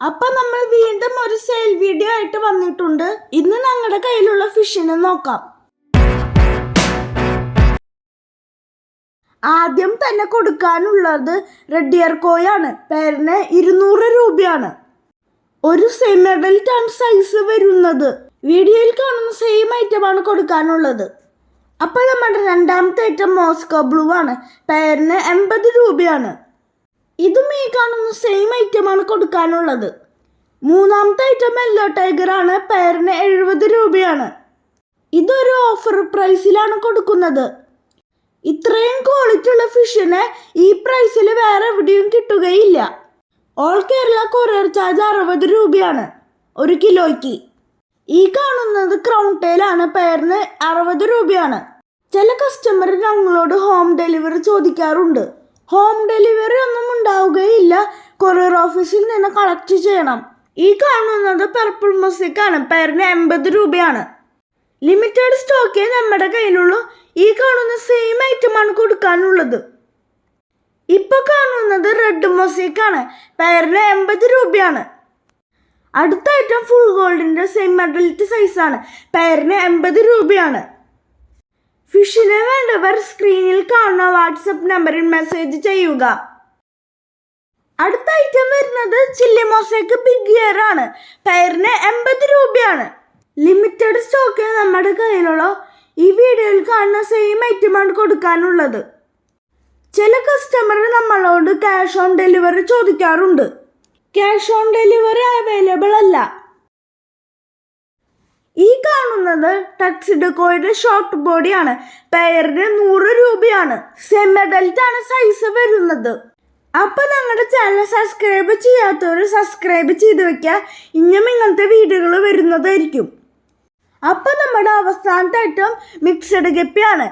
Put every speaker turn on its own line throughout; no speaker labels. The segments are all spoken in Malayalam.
അപ്പൊ നമ്മൾ വീണ്ടും ഒരു സെയിൽ വീഡിയോ ആയിട്ട് വന്നിട്ടുണ്ട്. ഇന്ന് ഞങ്ങളുടെ കയ്യിലുള്ള ഫിഷിനെ നോക്കാം. ആദ്യം തന്നെ കൊടുക്കാനുള്ളത് റെഡിയർ കോയാണ്. പേരിന് ഇരുന്നൂറ് രൂപയാണ്. ഒരു സെയിം ആണ് സൈസ് വരുന്നത്. വീഡിയോയിൽ കാണുന്ന സെയിം ഐറ്റമാണ് കൊടുക്കാനുള്ളത്. അപ്പോൾ നമ്മുടെ രണ്ടാമത്തെ ഐറ്റം മോസ്കോ ബ്ലൂ ആണ്. പേരിന് എൺപത് രൂപയാണ്. ഇതും ഈ കാണുന്ന സെയിം ഐറ്റമാണ് കൊടുക്കാനുള്ളത്. മൂന്നാമത്തെ ഐറ്റം യെല്ലോ ടൈഗർ ആണ്. പേരിന് എഴുപത് രൂപയാണ്. ഇതൊരു ഓഫർ പ്രൈസിലാണ് കൊടുക്കുന്നത്. ഇത്രയും ക്വാളിറ്റി ഉള്ള ഫിഷിന് ഈ പ്രൈസിൽ വേറെ എവിടെയും കിട്ടുകയില്ല. ഓൾ കേരള കൊറിയർ ചാർജ് അറുപത് രൂപയാണ്. ഒരു കിലോയ്ക്ക്. ഈ കാണുന്നത് ക്രൗൺ ആണ്. പേരിന് അറുപത് രൂപയാണ്. ചില കസ്റ്റമർ ഞങ്ങളോട് ഹോം ഡെലിവറി ചോദിക്കാറുണ്ട്. ഹോം ഡെലിവറി ഒന്നും ഉണ്ടാവുകയില്ല. കൊറിയർ ഓഫീസിൽ നിന്ന് കളക്ട് ചെയ്യണം. ഈ കാണുന്നത് പർപ്പിൾ മൊസിക്കാണ് പേരിന് എൺപത് രൂപയാണ്. ലിമിറ്റഡ് സ്റ്റോക്കേ നമ്മുടെ കയ്യിലുള്ളൂ. ഈ കാണുന്ന സെയിം ഐറ്റമാണ് കൊടുക്കാനുള്ളത്. ഇപ്പൊ കാണുന്നത് റെഡ് മൊസൈക്കാണ് പേരിന് എൺപത് രൂപയാണ്. അടുത്ത ഐറ്റം ഫുൾ ഗോൾഡിന്റെ സെയിം അഡൽറ്റ് സൈസാണ് പേരിന് എൺപത് രൂപയാണ്. ഫിഷിനെ വേണ്ടവർ സ്ക്രീനിൽ കാണുന്ന വാട്സപ്പ് നമ്പറിൽ മെസ്സേജ് ചെയ്യുക. അടുത്ത ഐറ്റം വരുന്നത് ചില്ലി മൊസൈക്ക് ബിഗ് ഇയർ ആണ്. പേരിന് എൺപത് രൂപയാണ്. ലിമിറ്റഡ് സ്റ്റോക്ക് നമ്മുടെ കയ്യിലുള്ള ഈ വീഡിയോയിൽ കാണുന്ന സെയിം ഐറ്റമാണ് കൊടുക്കാനുള്ളത്. ചില കസ്റ്റമർ നമ്മളോട് ക്യാഷ് ഓൺ ഡെലിവറി ചോദിക്കാറുണ്ട്. ക്യാഷ് ഓൺ ഡെലിവറി അവൈലബിൾ അല്ല. ഈ കാണുന്നത് ടക്സിഡക്കോയുടെ ഷോർട്ട് ബോഡിയാണ് പെയറിന് നൂറ് രൂപയാണ്. സെമഡൽറ്റ് ആണ് സൈസ് വരുന്നത്. അപ്പൊ ഞങ്ങളുടെ ചാനൽ സബ്സ്ക്രൈബ് ചെയ്യാത്തവർ സബ്സ്ക്രൈബ് ചെയ്ത് വെക്കുക ഇനിയും ഇങ്ങനത്തെ വീഡിയോകൾ വരുന്നതായിരിക്കും. അപ്പൊ നമ്മുടെ അവസാനത്തെ ഐറ്റം മിക്സഡ് ഗപ്പിയാണ്.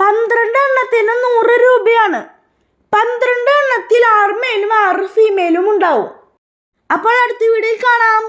പന്ത്രണ്ട് എണ്ണത്തിന് നൂറ് രൂപയാണ്. പന്ത്രണ്ട് എണ്ണത്തിൽ ആറ് മെയിലും ആറ് ഫീമെയിലും ഉണ്ടാവും. അപ്പോൾ അടുത്ത വീഡിയോയിൽ കാണാം.